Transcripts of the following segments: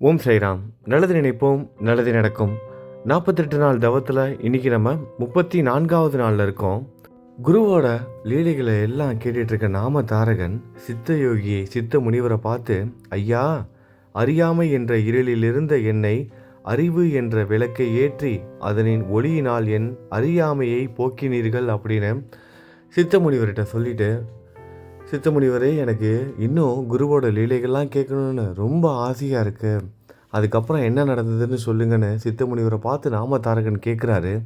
ஓம் சைராம் நல்லது நினைப்போம் நல்லது நடக்கும். நாற்பத்தெட்டு நாள் தவத்தில் இன்னைக்கு நம்ம முப்பத்தி நான்காவது நாளில் இருக்கோம். குருவோட லீலைகளை எல்லாம் கேட்டுட்ருக்க நாம தாரகன் சித்த யோகியை சித்த முனிவரை பார்த்து ஐயா அறியாமை என்ற இருளிலிருந்த என்னை அறிவு என்ற விளக்கை ஏற்றி அதனின் ஒளியினால் என் அறியாமையை போக்கினீர்கள் அப்படின்னு சித்த முனிவர்கிட்ட சொல்லிட்டு சித்தமுனிவரே எனக்கு இன்னும் குருவோட லீலைகள்லாம் கேட்கணும்னு ரொம்ப ஆசையாக இருக்குது அதுக்கப்புறம் என்ன நடந்ததுன்னு சொல்லுங்கன்னு சித்தமுனிவரை பார்த்து நாம தாரகன் கேட்குறாரு.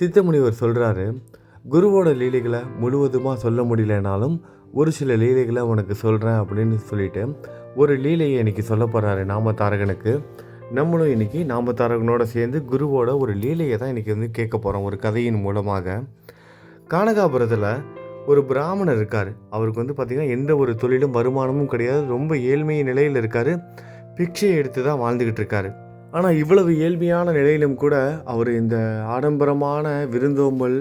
சித்தமுனிவர் சொல்கிறாரு குருவோட லீலைகளை முழுவதுமாக சொல்ல முடியலனாலும் ஒரு சில லீலைகளை உனக்கு சொல்கிறேன் அப்படின்னு சொல்லிட்டு ஒரு லீலையை இன்னைக்கு சொல்ல போகிறாரு நாம தாரகனுக்கு நம்மளும் இன்றைக்கி நாம தாரகனோட சேர்ந்து குருவோட ஒரு லீலையை தான் இன்றைக்கி வந்து கேட்க போகிறோம் ஒரு கதையின் மூலமாக. கானகாபுரத்தில் ஒரு பிராமணர் இருக்கார். அவருக்கு வந்து பார்த்திங்கன்னா எந்த ஒரு தொழிலும் வருமானமும் கிடையாது. ரொம்ப ஏழ்மை நிலையில் இருக்கார். பிக்ஷையை எடுத்து தான் வாழ்ந்துக்கிட்டு இருக்காரு. ஆனால் இவ்வளவு ஏழ்மையான நிலையிலும் கூட அவர் இந்த ஆடம்பரமான விருந்தோம்பல்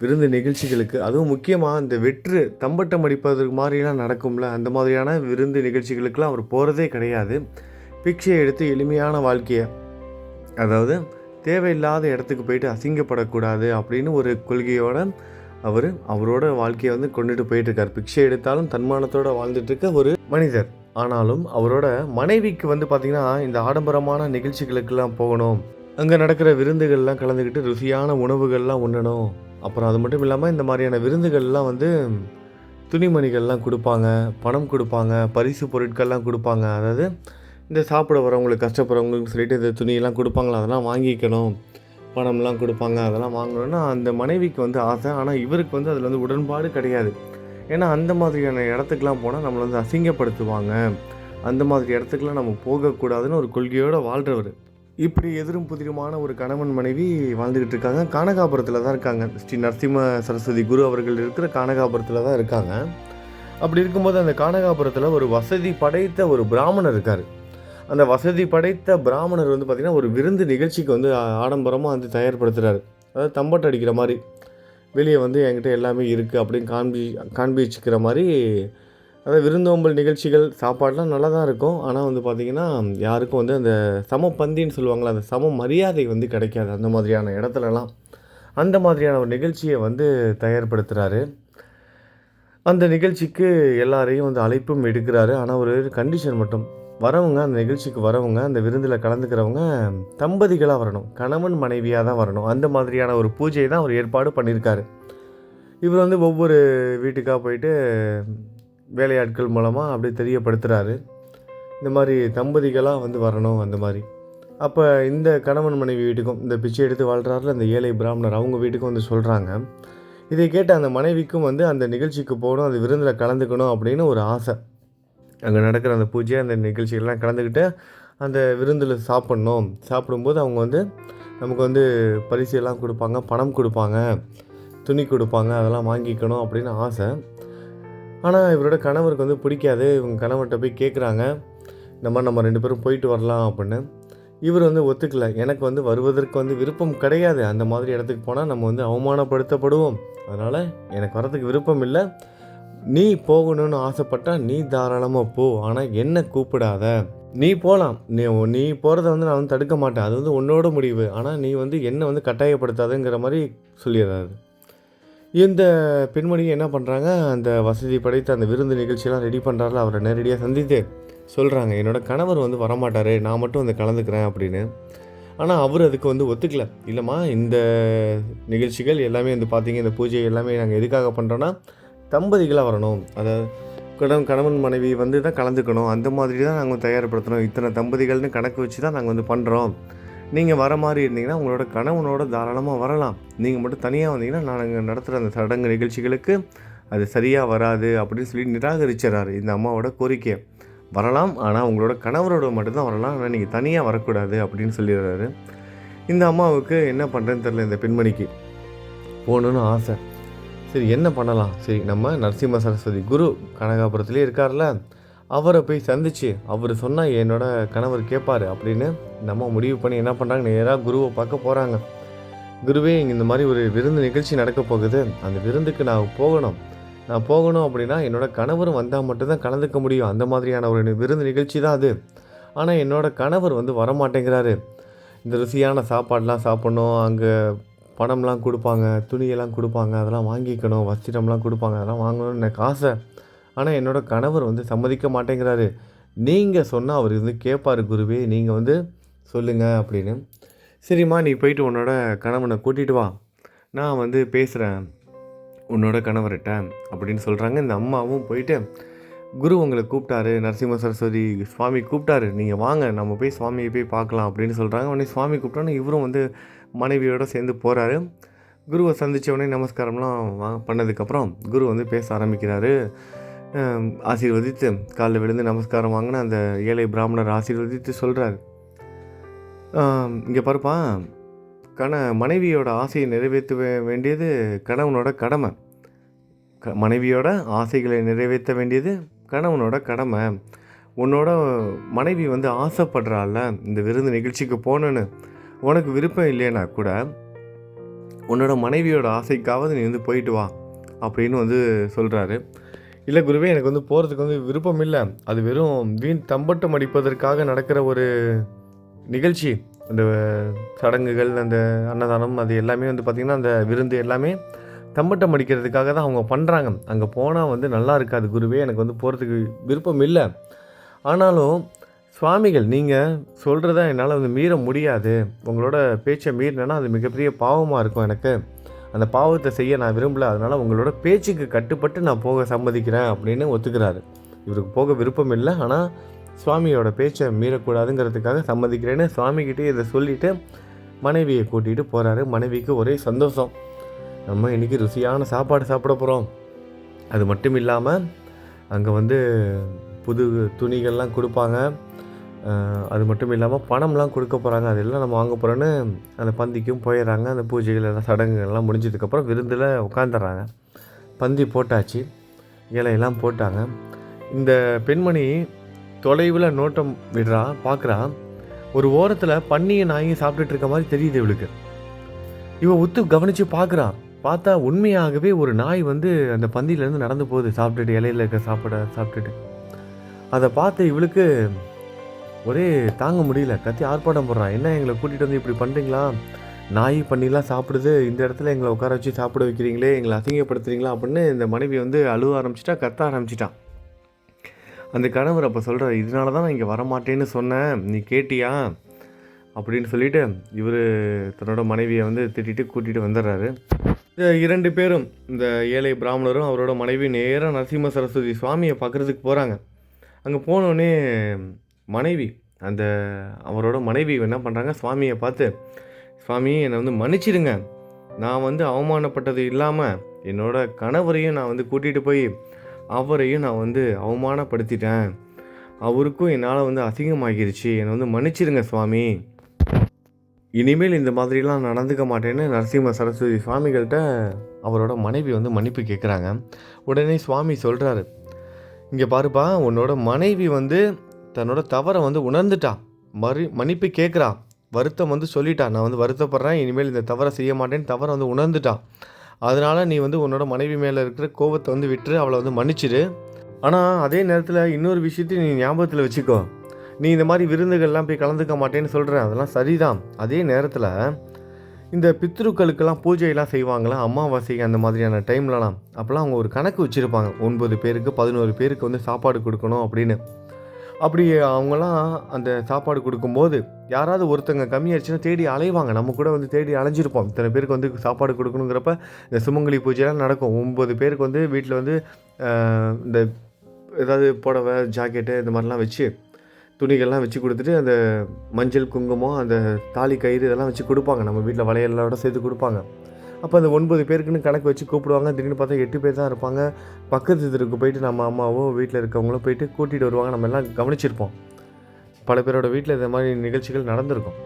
விருந்து நிகழ்ச்சிகளுக்கு அதுவும் முக்கியமாக இந்த வெற்று தம்பட்டம் அடிப்பதற்கு மாதிரிலாம் நடக்கும்ல அந்த மாதிரியான விருந்து நிகழ்ச்சிகளுக்கெல்லாம் அவர் போகிறதே கிடையாது. பிக்ஷையை எடுத்து எளிமையான வாழ்க்கையை அதாவது தேவையில்லாத இடத்துக்கு போயிட்டு அசிங்கப்படக்கூடாது அப்படின்னு ஒரு கொள்கையோட அவர் அவரோட வாழ்க்கையை வந்து கொண்டுட்டு போயிட்டு இருக்கார் பிக்ஷை எடுத்தாலும் தன்மானத்தோட வாழ்ந்துட்டு இருக்க ஒரு மனிதர். ஆனாலும் அவரோட மனைவிக்கு வந்து பார்த்திங்கன்னா இந்த ஆடம்பரமான நிகழ்ச்சிகளுக்கெல்லாம் போகணும். அங்கே நடக்கிற விருந்துகள்லாம் கலந்துக்கிட்டு ருசியான உணவுகள்லாம் உண்ணணும். அப்புறம் அது மட்டும் இல்லாமல் இந்த மாதிரியான விருந்துகள்லாம் வந்து துணிமணிகள்லாம் கொடுப்பாங்க பணம் கொடுப்பாங்க பரிசு பொருட்கள்லாம் கொடுப்பாங்க. அதாவது இந்த சாப்பிட வரவங்களுக்கு கஷ்டப்படுறவங்களுக்கு சொல்லிட்டு இந்த துணியெல்லாம் கொடுப்பாங்களா? அதெல்லாம் வாங்கிக்கணும். பணம்லாம் கொடுப்பாங்க அதெல்லாம் வாங்கணும்னா அந்த மனைவிக்கு வந்து ஆசை. ஆனால் இவருக்கு வந்து அதில் வந்து உடன்பாடு கிடையாது. ஏன்னா அந்த மாதிரியான இடத்துக்குலாம் போனால் நம்மளை வந்து அசிங்கப்படுத்துவாங்க. அந்த மாதிரி இடத்துக்குலாம் நம்ம போகக்கூடாதுன்னு ஒரு கொள்கையோடு வாழ்கிறவர் இப்படி எதிரும் புதிருமான ஒரு கணவன் மனைவி வாழ்ந்துக்கிட்டு இருக்காங்க. கானகாபுரத்தில் தான் இருக்காங்க. ஸ்ரீ நரசிம்ம சரஸ்வதி குரு அவர்கள் இருக்கிற கானகாபுரத்தில் தான் இருக்காங்க. அப்படி இருக்கும்போது அந்த கானகாபுரத்தில் ஒரு வசதி படைத்த ஒரு பிராமணர் இருக்கார். அந்த வசதி படைத்த பிராமணர் வந்து பார்த்திங்கன்னா ஒரு விருந்து நிகழ்ச்சிக்கு வந்து ஆடம்பரமாக வந்து தயார்படுத்துகிறாரு அதாவது தம்பட்டை அடிக்கிற மாதிரி வெளியே வந்து என்கிட்ட எல்லாமே இருக்குது அப்படின்னு காண்பி காண்பிச்சுக்கிற மாதிரி அதாவது விருந்தோம்பல் நிகழ்ச்சிகள் சாப்பாடெலாம் நல்லா தான் இருக்கும். ஆனால் வந்து பார்த்திங்கன்னா யாருக்கும் வந்து அந்த சம பந்தின்னு சொல்லுவாங்களே அந்த சம மரியாதை வந்து கிடைக்காது அந்த மாதிரியான இடத்துலலாம். அந்த மாதிரியான ஒரு நிகழ்ச்சியை வந்து தயார்படுத்துகிறாரு அந்த நிகழ்ச்சிக்கு எல்லாரையும் வந்து அழைப்பும் எடுக்கிறாரு. ஆனால் ஒரு கண்டிஷன் மட்டும் வரவங்க அந்த நிகழ்ச்சிக்கு வரவங்க அந்த விருந்தில் கலந்துக்கிறவங்க தம்பதிகளாக வரணும். கணவன் மனைவியாக தான் வரணும். அந்த மாதிரியான ஒரு பூஜையை தான் அவர் ஏற்பாடு பண்ணியிருக்காரு. இவர் வந்து ஒவ்வொரு வீட்டுக்காக போயிட்டு வேலையாட்கள் மூலமாக அப்படியே தெரியப்படுத்துகிறாரு இந்த மாதிரி தம்பதிகளாக வந்து வரணும் அந்த மாதிரி. அப்போ இந்த கணவன் மனைவி வீட்டுக்கும் இந்த பிச்சை எடுத்து வாழ்கிறாரில் இந்த ஏழை பிராமணர் அவங்க வீட்டுக்கும் வந்து சொல்கிறாங்க இதை கேட்ட அந்த மனைவிக்கும் வந்து அந்த நிகழ்ச்சிக்கு போகணும் அந்த விருந்தில் கலந்துக்கணும் அப்படின்னு ஒரு ஆசை. அங்கே நடக்கிற அந்த பூஜை அந்த நிகழ்ச்சிகள்லாம் கலந்துக்கிட்டு அந்த விருந்தில் சாப்பிட்ணும். சாப்பிடும்போது அவங்க வந்து நமக்கு வந்து பரிசு எல்லாம் கொடுப்பாங்க பணம் கொடுப்பாங்க துணி கொடுப்பாங்க அதெல்லாம் வாங்கிக்கணும் அப்படின்னு ஆசை. ஆனால் இவரோட கணவருக்கு வந்து பிடிக்காது. இவங்க கணவர்கிட்ட போய் கேட்குறாங்க இந்த மாதிரி நம்ம ரெண்டு பேரும் போயிட்டு வரலாம் அப்படின்னு. இவர் வந்து ஒத்துக்கல. எனக்கு வந்து வருவதற்கு வந்து விருப்பம் கிடையாது. அந்த மாதிரி இடத்துக்கு போனால் நம்ம வந்து அவமானப்படுத்தப்படுவோம். அதனால் எனக்கு வரதுக்கு விருப்பம் இல்லை. நீ போகணும்னு ஆசைப்பட்டா நீ தாராளமாக போ ஆனால் என்ன கூப்பிடாத. நீ போகலாம் நீ நீ போகிறத வந்து நான் வந்து தடுக்க மாட்டேன். அது வந்து உன்னோட முடிவு. ஆனால் நீ வந்து என்னை வந்து கட்டாயப்படுத்தாதுங்கிற மாதிரி சொல்லிடுறாரு. இந்த பெண்மணி என்ன பண்ணுறாங்க அந்த வசதி படைத்த அந்த விருந்து நிகழ்ச்சியெல்லாம் ரெடி பண்ணுறாருல அவரை நேரடியாக சந்தித்து சொல்கிறாங்க என்னோடய கணவர் வந்து வரமாட்டார். நான் மட்டும் வந்து கலந்துக்கிறேன் அப்படின்னு. ஆனால் அவர் அதுக்கு வந்து ஒத்துக்கல. இல்லைம்மா இந்த நிகழ்ச்சிகள் எல்லாமே வந்து பார்த்தீங்க இந்த பூஜை எல்லாமே நாங்கள் எதுக்காக பண்ணுறோன்னா தம்பதிகளாக வரணும். அதாவது கடன் கணவன் மனைவி வந்து தான் கலந்துக்கணும். அந்த மாதிரி தான் நாங்கள் தயார்படுத்தணும். இத்தனை தம்பதிகள்னு கணக்கு வச்சு தான் நாங்கள் வந்து பண்ணுறோம் நீங்கள் வர மாதிரி இருந்தீங்கன்னா உங்களோட கணவனோட தாராளமாக வரலாம். நீங்கள் மட்டும் தனியாக வந்தீங்கன்னா நாங்கள் நடத்துகிற அந்த சடங்கு நிகழ்ச்சிகளுக்கு அது சரியாக வராது அப்படின்னு சொல்லி நிராகரிச்சிடறாரு இந்த அம்மாவோட கோரிக்கை. வரலாம் ஆனால் உங்களோட கணவரோட மட்டும்தான் வரலாம். ஆனால் நீங்கள் தனியாக வரக்கூடாது அப்படின்னு சொல்லிடுறாரு. இந்த அம்மாவுக்கு என்ன பண்ணுறேன்னு தெரில இந்த பெண்மணிக்கு. போகணுன்னு ஆசை. சரி என்ன பண்ணலாம்? சரி நம்ம நரசிம்ம சரஸ்வதி குரு கனகாபுரத்துலேயே இருக்கார்ல அவரை போய் சந்திச்சு அவர் சொன்னால் என்னோட கணவர் கேட்பார் அப்படின்னு நம்ம முடிவு பண்ணி என்ன பண்ணுறாங்க நேராக குருவை பார்க்க போகிறாங்க குருவே இங்கே இந்த மாதிரி ஒரு விருந்து நிகழ்ச்சி நடக்க போகுது. அந்த விருந்துக்கு நான் போகணும். நான் போகணும் அப்படின்னா என்னோட கணவரும் வந்தால் மட்டும்தான் கலந்துக்க முடியும். அந்த மாதிரியான ஒரு விருந்து நிகழ்ச்சி தான் அது. ஆனால் என்னோட கணவர் வந்து வரமாட்டேங்கிறாரு. இந்த ருசியான சாப்பாடெலாம் சாப்பிட்ணும். அங்கே பணம்லாம் கொடுப்பாங்க துணியெல்லாம் கொடுப்பாங்க அதெல்லாம் வாங்கிக்கணும் வஸ்திரம்லாம் கொடுப்பாங்க அதெல்லாம் வாங்கணும்னு எனக்கு ஆசை. ஆனால் என்னோட கணவர் வந்து சம்மதிக்க மாட்டேங்கிறாரு. நீங்கள் சொன்னால் அவர் வந்து கேட்பார் குருவே நீங்கள் வந்து சொல்லுங்கள் அப்படின்னு. சரிம்மா நீ போயிட்டு உன்னோட கணவனை கூட்டிகிட்டு வா. நான் வந்து பேசுகிறேன் உன்னோட கணவர்கிட்ட அப்படின்னு சொல்கிறாங்க இந்த அம்மாவும் போயிட்டு குரு உங்களை கூப்பிட்டாரு நரசிம்ம சரஸ்வதி சுவாமி கூப்பிட்டாரு. நீங்கள் வாங்க நம்ம போய் சுவாமியை போய் பார்க்கலாம் அப்படின்னு சொல்கிறாங்க உடனே சுவாமி கூப்பிட்டோன்னே இவரும் வந்து மனைவியோடு சேர்ந்து போகிறாரு குருவை சந்தித்த உடனே நமஸ்காரம்லாம் பண்ணதுக்கப்புறம் குரு வந்து பேச ஆரம்பிக்கிறாரு. ஆசீர்வதித்து காலில் விழுந்து நமஸ்காரம் வாங்கின அந்த ஏழை பிராமணர் ஆசீர்வதித்து சொல்கிறார் இங்கே பாருப்பா கண மனைவியோட ஆசையை நிறைவேற்ற வேண்டியது கணவனோட கடமை. க மனைவியோட ஆசைகளை நிறைவேற்ற வேண்டியது கணவனோட கடமை. உன்னோட மனைவி வந்து ஆசைப்படுறாள்ல இந்த விருந்து நிகழ்ச்சிக்கு போகணுன்னு உனக்கு விருப்பம் இல்லைன்னா கூட உன்னோட மனைவியோட ஆசைக்காவது நீ வந்து போயிட்டு வா அப்படின்னு வந்து சொல்கிறாரு இல்லை குருவே எனக்கு வந்து போகிறதுக்கு வந்து விருப்பம் இல்லை. அது வெறும் வீண் தம்பட்டம் அடிப்பதற்காக நடக்கிற ஒரு நிகழ்ச்சி. அந்த சடங்குகள் அந்த அன்னதானம் அது எல்லாமே வந்து பார்த்திங்கன்னா அந்த விருந்து எல்லாமே தம்பட்டம் அடிக்கிறதுக்காக தான் அவங்க பண்ணுறாங்க அங்கே போனால் வந்து நல்லா இருக்காது குருவே. எனக்கு வந்து போகிறதுக்கு விருப்பம் இல்லை. ஆனாலும் சுவாமிகள் நீங்கள் சொல்கிறத என்னால் வந்து மீற முடியாது. உங்களோட பேச்சை மீறினேன்னா அது மிகப்பெரிய பாவமாக இருக்கும் எனக்கு. அந்த பாவத்தை செய்ய நான் விரும்பல. அதனால் உங்களோட பேச்சுக்கு கட்டுப்பட்டு நான் போக சம்மதிக்கிறேன் அப்படின்னு ஒத்துக்கிறாரு. இவருக்கு போக விருப்பம் இல்லை. ஆனால் சுவாமியோட பேச்சை மீறக்கூடாதுங்கிறதுக்காக சம்மதிக்கிறேன்னு சுவாமிகிட்டே இதை சொல்லிவிட்டு மனைவியை கூட்டிகிட்டு போகிறாரு மனைவிக்கு ஒரே சந்தோஷம். நம்ம இன்றைக்கி ருசியான சாப்பாடு சாப்பிட போகிறோம் அது மட்டும் இல்லாமல் அங்கே வந்து புது துணிகள்லாம் கொடுப்பாங்க. அது மட்டும் இல்லாமல் பணம்லாம் கொடுக்க போகிறாங்க அதெல்லாம் நம்ம வாங்க போகிறோன்னு அந்த பந்திக்கும் போயிடுறாங்க. அந்த பூஜைகள் எல்லாம் சடங்குகள்லாம் முடிஞ்சதுக்கப்புறம் விருந்தில் உட்காந்துடுறாங்க பந்தி போட்டாச்சு. இலையெல்லாம் போட்டாங்க. இந்த பெண்மணி தொலைவில் நோட்டம் விடுறா பார்க்குறா ஒரு ஓரத்தில் பன்னியை நாயும் சாப்பிட்டுட்டு இருக்க மாதிரி தெரியுது இவளுக்கு. இவள் உத்து கவனித்து பார்க்குறா பார்த்தா உண்மையாகவே ஒரு நாய் வந்து அந்த பந்தியிலேருந்து நடந்து போகுது. சாப்பிட்டுட்டு இலையில இருக்க சாப்பிட சாப்பிட்டுட்டு. அதை பார்த்து இவளுக்கு ஒரே தாங்க முடியல. கத்தி ஆர்ப்பாட்டம் போடுறான். என்ன எங்களை கூட்டிகிட்டு வந்து இப்படி பண்ணுறீங்களா நாய் பண்ணிலாம் சாப்பிடுது. இந்த இடத்துல எங்களை உட்கார வச்சு சாப்பிட வைக்கிறீங்களே எங்களை அசிங்கப்படுத்துறீங்களா அப்படின்னு இந்த மனைவி வந்து அழுவ ஆரம்பிச்சிட்டா கத்த ஆரம்பிச்சிட்டான் அந்த கணவர் அப்போ சொல்கிறார் இதனால தான் நான் இங்கே வரமாட்டேன்னு சொன்னேன். நீ கேட்டியா? அப்படின்னு சொல்லிட்டு இவர் தன்னோட மனைவியை வந்து திட்டிட்டு கூட்டிகிட்டு வந்துடுறாரு. இந்த இரண்டு பேரும் இந்த ஏழை பிராமணரும் அவரோட மனைவி நேராக நரசிம்ம சரஸ்வதி சுவாமியை பார்க்குறதுக்கு போகிறாங்க அங்கே போனோடனே மனைவி அந்த அவரோட மனைவி என்ன பண்ணுறாங்க சுவாமியை பார்த்து சுவாமி என்னை வந்து மன்னிச்சிடுங்க. நான் வந்து அவமானப்பட்டது இல்லாமல் என்னோட கணவரையும் நான் வந்து கூட்டிகிட்டு போய் அவரையும் நான் வந்து அவமானப்படுத்திட்டேன். அவருக்கும் என்னால் வந்து அசிங்கமாகிருச்சு. என்னை வந்து மன்னிச்சிடுங்க சுவாமி. இனிமேல் இந்த மாதிரிலாம் நடந்துக்க மாட்டேன்னு நரசிம்ம சரஸ்வதி சுவாமிகள்கிட்ட அவரோட மனைவி வந்து மன்னிப்பு கேட்குறாங்க உடனே சுவாமி சொல்கிறாரு இங்கே பாருப்பா உன்னோட மனைவி வந்து தன்னோட தவறை வந்து உணர்ந்துட்டான். மறு மன்னிப்பு கேட்குறா வருத்தம் வந்து சொல்லிட்டா நான் வந்து வருத்தப்படுறேன். இனிமேல் இந்த தவறை செய்ய மாட்டேன்னு தவறை வந்து உணர்ந்துட்டா அதனால் நீ வந்து உன்னோட மனைவி மேலே இருக்கிற கோபத்தை வந்து விட்டுரு. அவளை வந்து மன்னிச்சிடு ஆனால் அதே நேரத்தில் இன்னொரு விஷயத்தையும் நீ ஞாபகத்தில் வச்சுக்கோ. நீ இந்த மாதிரி விருந்துகள்லாம் போய் கலந்துக்க மாட்டேன்னு சொல்கிறேன் அதெல்லாம் சரிதான். அதே நேரத்தில் இந்த பித்ருக்களுக்கெல்லாம் பூஜையெல்லாம் செய்வாங்களா? அமாவாசை அந்த மாதிரியான டைம்லலாம் அப்போல்லாம் அவங்க ஒரு கணக்கு வச்சுருப்பாங்க. ஒன்பது பேருக்கு பதினோரு பேருக்கு வந்து சாப்பாடு கொடுக்கணும் அப்படின்னு. அப்படி அவங்களாம் அந்த சாப்பாடு கொடுக்கும்போது யாராவது ஒருத்தங்க கம்மியாச்சுன்னா தேடி அலைவாங்க. நம்ம கூட வந்து தேடி அலைஞ்சிருப்போம். இத்தனை பேருக்கு வந்து சாப்பாடு கொடுக்கணுங்கிறப்ப இந்த சுமங்கலி பூஜைலாம் நடக்கும். ஒம்பது பேருக்கு வந்து வீட்டில் வந்து இந்த ஏதாவது புடவை ஜாக்கெட்டு இந்த மாதிரிலாம் வச்சு துணிகள்லாம் வச்சு கொடுத்துட்டு அந்த மஞ்சள் குங்குமம் அந்த தாலி கயிறு இதெல்லாம் வச்சு கொடுப்பாங்க. நம்ம வீட்டில் வளையலோட சேர்த்து கொடுப்பாங்க. அப்போ அந்த ஒன்பது பேருக்குன்னு கணக்கு வச்சு கூப்பிடுவாங்க. திடீர்னு பார்த்தா எட்டு பேர் தான் இருப்பாங்க. பக்கத்து தெருக்கு போயிட்டு நம்ம அம்மாவோ வீட்டில் இருக்கவங்களோ போயிட்டு கூட்டிகிட்டு வருவாங்க. நம்ம எல்லாம் கவனிச்சிருப்போம். பல பேரோட வீட்டில் இந்த மாதிரி நிகழ்ச்சிகள் நடந்திருக்கும்.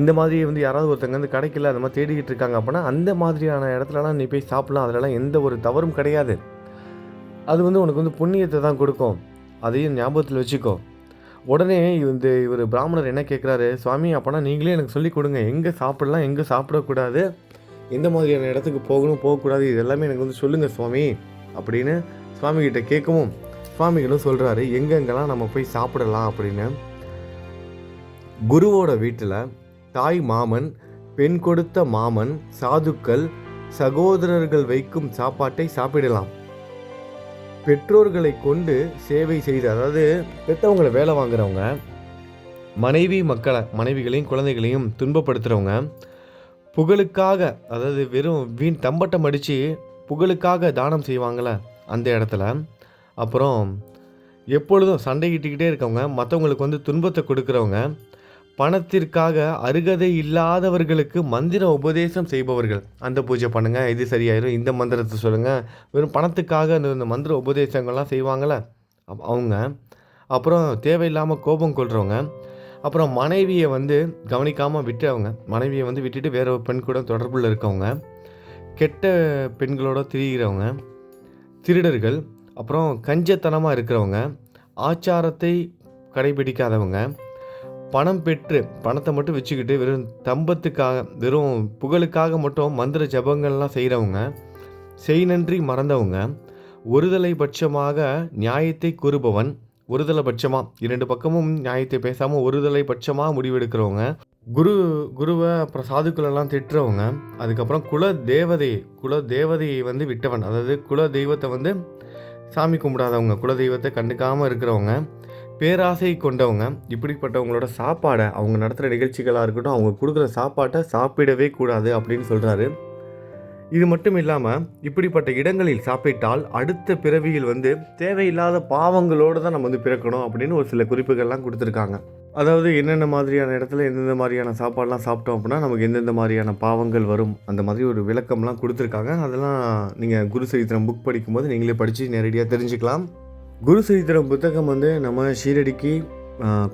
இந்த மாதிரி வந்து யாராவது ஒருத்தங்க வந்து கிடைக்கல அந்த மாதிரி தேடிக்கிட்டு இருக்காங்க அப்படின்னா அந்த மாதிரியான இடத்துலலாம் நீ போய் சாப்பிடலாம். அதிலலாம் எந்த ஒரு தவறும் கிடையாது. அது வந்து உனக்கு வந்து புண்ணியத்தை தான் கொடுக்கும். அதையும் ஞாபகத்தில் வச்சுக்கோ. உடனே இந்த இவர் பிராமணர் என்ன கேட்குறாரு சுவாமி அப்போனா நீங்களே எனக்கு சொல்லி கொடுங்க. எங்கே சாப்பிடலாம் எங்கே சாப்பிடக்கூடாது? எந்த மாதிரியான இடத்துக்கு போகணும் போகக்கூடாது இது எல்லாமே எனக்கு வந்து சொல்லுங்கள் சுவாமி. அப்படின்னு சுவாமிகிட்ட கேட்கவும் சுவாமிகளும் சொல்கிறாரு எங்கெங்கெல்லாம் நம்ம போய் சாப்பிடலாம்? அப்படின்னு. குருவோட வீட்டில் தாய் மாமன் பெண் கொடுத்த மாமன் சாதுக்கள் சகோதரர்கள் வைக்கும் சாப்பாட்டை சாப்பிடலாம். பெற்றோர்களை கொண்டு சேவை செய்து அதாவது பெற்றவங்களை வேலை வாங்குறவங்க மனைவி மக்களை மனைவிகளையும் குழந்தைகளையும் துன்பப்படுத்துகிறவங்க புகழுக்காக அதாவது வெறும் வீண் தம்பட்டம் அடித்து புகழுக்காக தானம் செய்வாங்கள அந்த இடத்துல. அப்புறம் எப்பொழுதும் சண்டையிட்டுக்கிட்டே இருக்கவங்க மற்றவங்களுக்கு வந்து துன்பத்தை கொடுக்குறவங்க பணத்திற்காக அருகதை இல்லாதவர்களுக்கு மந்திர உபதேசம் செய்பவர்கள். அந்த பூஜை பண்ணுங்கள் இது சரியாயிரும் இந்த மந்திரத்தை சொல்லுங்கள் வெறும் பணத்துக்காக இந்த மந்திர உபதேசங்கள்லாம் செய்வாங்கள்ல அவங்க. அப்புறம் தேவையில்லாமல் கோபம் கொள்கிறவங்க அப்புறம் மனைவியை வந்து கவனிக்காமல் விட்டவங்க மனைவியை வந்து விட்டுட்டு வேற ஒரு பெண் கூட தொடர்பில் இருக்கவங்க. கெட்ட பெண்களோட திரிகிறவங்க திருடர்கள். அப்புறம் கஞ்சத்தனமாக இருக்கிறவங்க. ஆச்சாரத்தை கடைபிடிக்காதவங்க. பணம் பெற்று பணத்தை மட்டும் வச்சுக்கிட்டு வெறும் தம்பத்துக்காக வெறும் புகழுக்காக மட்டும் மந்திர ஜபங்கள்லாம் செய்கிறவங்க செய் நன்றி மறந்தவங்க. ஒருதலை பட்சமாக நியாயத்தை கூறுபவன். ஒருதலை பட்சமாக இரண்டு பக்கமும் நியாயத்தை பேசாமல் ஒருதலை பட்சமாக முடிவெடுக்கிறவங்க குரு குருவை அப்புறம் சாதுக்களெல்லாம் திட்டுறவங்க அதுக்கப்புறம் குல தேவதை குல தேவதையை வந்து விட்டவன் அதாவது குல தெய்வத்தை வந்து சாமி கும்பிடாதவங்க குல தெய்வத்தை கண்டுக்காமல் இருக்கிறவங்க பேராசை கொண்டவங்க இப்படிப்பட்டவங்களோட சாப்பாடை அவங்க நடத்துகிற நிகழ்ச்சிகளாக இருக்கட்டும் அவங்க கொடுக்குற சாப்பாட்டை சாப்பிடவே கூடாது அப்படின்னு சொல்கிறாரு இது மட்டும் இல்லாமல் இப்படிப்பட்ட இடங்களில் சாப்பிட்டால் அடுத்த பிறவியில் வந்து தேவையில்லாத பாவங்களோடு தான் நம்ம வந்து பிறக்கணும் அப்படின்னு ஒரு சில குறிப்புகள்லாம் கொடுத்துருக்காங்க. அதாவது என்னென்ன மாதிரியான இடத்துல எந்தெந்த மாதிரியான சாப்பாடெலாம் சாப்பிட்டோம் அப்படின்னா நமக்கு எந்தெந்த மாதிரியான பாவங்கள் வரும் அந்த மாதிரி ஒரு விளக்கம்லாம் கொடுத்துருக்காங்க. அதெல்லாம் நீங்கள் குரு சரித்திரம் புக் படிக்கும்போது நீங்களே படித்து நேரடியாக தெரிஞ்சுக்கலாம். குரு சரித்திரம் புத்தகம் வந்து நம்ம ஷீரடிக்கு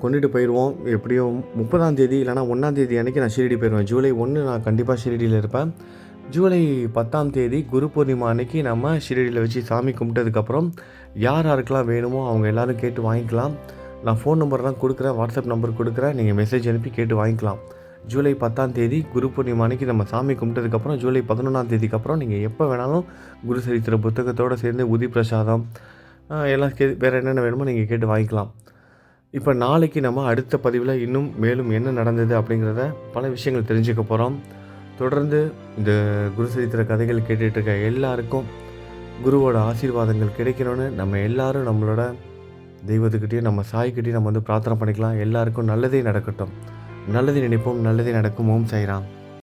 கொண்டுட்டு போயிடுவோம் எப்படியும் முப்பதாம் தேதி இல்லைனா ஒன்றாம் தேதி அன்றைக்கி நான் ஷீரடி போயிடுவேன் ஜூலை ஒன்று நான் கண்டிப்பாக ஷீரடியில் இருப்பேன். ஜூலை பத்தாம் தேதி குரு பூர்ணிமா அன்னைக்கு நம்ம ஷிரடியில் வச்சு சாமி கும்பிட்டதுக்கப்புறம் யார் யாருக்கெல்லாம் வேணுமோ அவங்க எல்லாரும் கேட்டு வாங்கிக்கலாம். நான் ஃபோன் நம்பர்லாம் கொடுக்குறேன் வாட்ஸ்அப் நம்பர் கொடுக்குறேன் நீங்கள் மெசேஜ் அனுப்பி கேட்டு வாங்கிக்கலாம். ஜூலை பத்தாம் தேதி குரு பூர்ணிமா அன்னைக்கு நம்ம சாமி கும்பிட்டதுக்கப்புறம் ஜூலை பதினொன்றாம் தேதிக்கு அப்புறம் நீங்கள் எப்போ வேணாலும் குரு சரித்திர புத்தகத்தோடு சேர்ந்து உதி பிரசாதம் எல்லாம் கே வேறு என்னென்ன வேணுமோ நீங்கள் கேட்டு வாங்கிக்கலாம். இப்போ நாளைக்கு நம்ம அடுத்த பதிவில் இன்னும் மேலும் என்ன நடந்தது அப்படிங்கிறத பல விஷயங்கள் தெரிஞ்சுக்க போகிறோம் தொடர்ந்து இந்த குரு சரித்திர கதைகள் கேட்டுட்டு இருக்க எல்லாருக்கும் குருவோட ஆசீர்வாதங்கள் கிடைக்கணும்னு நம்ம எல்லாரும் நம்மளோட தெய்வத்துக்கிட்டேயும் நம்ம சாய்கிட்டேயும் நம்ம வந்து பிரார்த்தனை பண்ணிக்கலாம். எல்லாருக்கும் நல்லதே நடக்கட்டும். நல்லது நினைப்போம் நல்லதே நடக்கும். ஓம் சாய்ராம்.